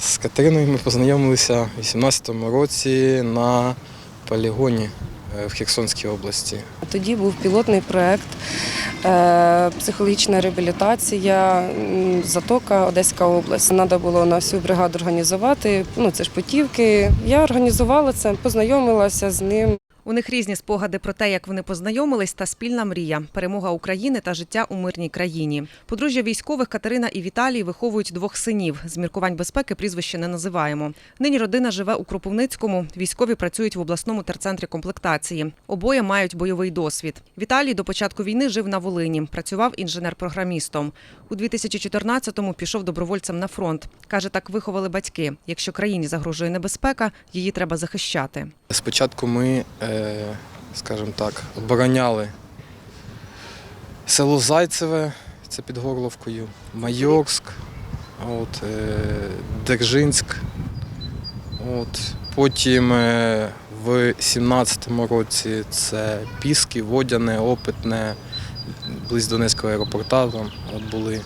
З Катериною ми познайомилися у 18-му році на полігоні е, в Херсонській області. Тоді був пілотний проект, е, психологічна реабілітація, затока Одеська область. Треба було на всю бригаду організувати. Ну це ж путівки. Я організувала це, познайомилася з ним. У них різні спогади про те, як вони познайомились, та спільна мрія перемога України та життя у мирній країні. Подружжя військових Катерина і Віталій виховують двох синів. З міркувань безпеки прізвище не називаємо. Нині родина живе у Кропивницькому. Військові працюють в обласному терцентрі комплектації. Обоє мають бойовий досвід. Віталій до початку війни жив на Волині, працював інженер-програмістом. У 2014-му пішов добровольцем на фронт. каже, так виховали батьки. Якщо країні загрожує небезпека, її треба захищати. Спочатку ми, е, скажімо так, обороняли село Зайцеве, це під Горловкою, Майорськ, от, е, Держинськ. От. Потім е, в 17-му році це Піски, Водяне, Опитне, близько Донецького аеропорта там от були.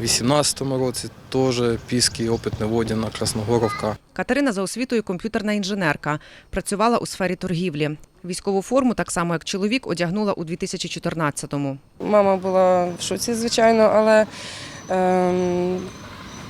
В 18-му році теж Піски, Опитне, Водяна, Красногоровка. Катерина за освітою комп'ютерна інженерка. Працювала у сфері торгівлі. Військову форму, так само як чоловік, одягнула у 2014-му. Мама була в шоці, звичайно, але ем,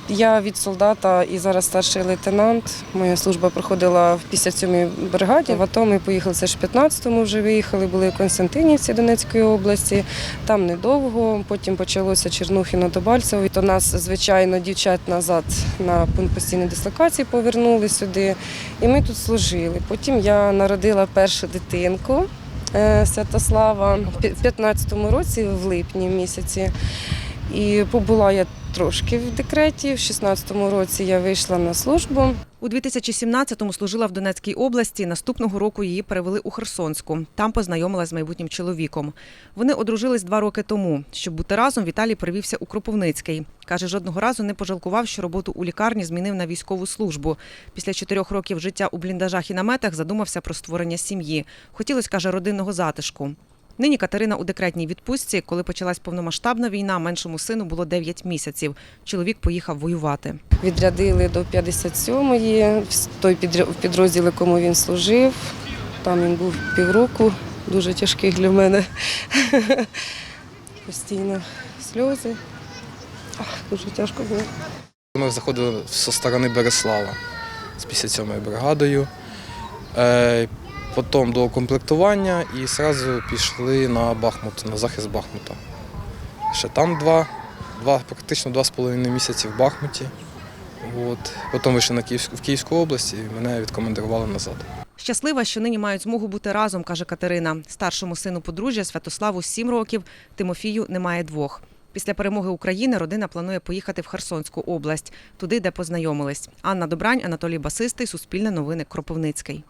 я від солдата і зараз старший лейтенант. Моя служба проходила в 57-й бригаді. В АТО ми поїхали це ж в 15-му вже виїхали, були в Константинівці Донецької області. Там недовго, потім почалося Чернухіно до Бальцево. То нас, звичайно, дівчат назад на пункт постійної дислокації повернули сюди. І ми тут служили. Потім я народила першу дитинку. е, Святослава в 15-му році, в липні місяці. І побула я трошки в декреті. В 16-му році я вийшла на службу. У 2017-му служила в Донецькій області. Наступного року її перевели у Херсонську. Там познайомилась з майбутнім чоловіком. Вони одружились два роки тому. Щоб бути разом, Віталій перевівся у Кропивницький. Каже, жодного разу не пожалкував, що роботу у лікарні змінив на військову службу. Після чотирьох років життя у бліндажах і наметах задумався про створення сім'ї. Хотілося, каже, родинного затишку. Нині Катерина у декретній відпустці. Коли почалась повномасштабна війна, меншому сину було 9 місяців. Чоловік поїхав воювати. Відрядили до 57-ї, в той підр- підрозділ, якому він служив. Там він був півроку, дуже тяжкий для мене. Постійно сльози. Ах, дуже тяжко було. Ми заходили зі сторони Береслава з 57-ю бригадою. Потім до комплектування і одразу пішли на Бахмут, на захист Бахмута. Ще там два, два практично два з половиною місяці в Бахмуті. От. Потім вийшли на Київську, в Київську область і мене відкомандирували назад. Щаслива, що нині мають змогу бути разом, каже Катерина. Старшому сину подружжя Святославу 7 років, Тимофію немає двох. Після перемоги України родина планує поїхати в Херсонську область, туди, де познайомились. Анна Добрань, Анатолій Басистий, Суспільне новини, Кропивницький.